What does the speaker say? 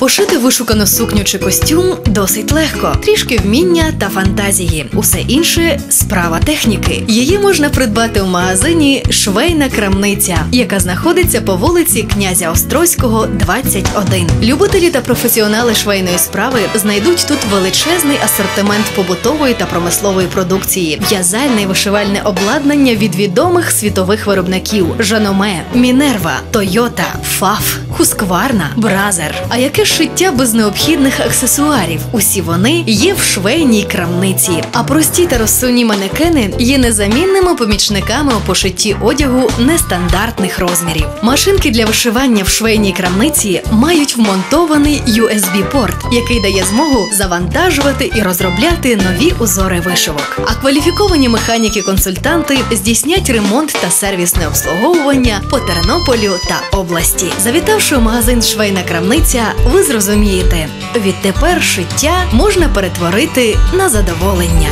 Пошити вишукану сукню чи костюм досить легко, трішки вміння та фантазії. Усе інше справа техніки. Її можна придбати у магазині Швейна крамниця, яка знаходиться по вулиці князя Острозького, 21. Любителі та професіонали швейної справи знайдуть тут величезний асортимент побутової та промислової продукції, в'язальне і вишивальне обладнання від відомих світових виробників: Жаноме, Мінерва, Тойота, Фаф, Хускварна, Бразер. А яке шиття без необхідних аксесуарів? Усі вони є в швейній крамниці. А прості та розсувні манекени є незамінними помічниками у пошитті одягу нестандартних розмірів. Машинки для вишивання в швейній крамниці мають вмонтований USB-порт, який дає змогу завантажувати і розробляти нові узори вишивок. А кваліфіковані механіки-консультанти здійснять ремонт та сервісне обслуговування по Тернополю та області. Завітавши у магазин Швейна крамниця, ви зрозумієте, відтепер шиття можна перетворити на задоволення.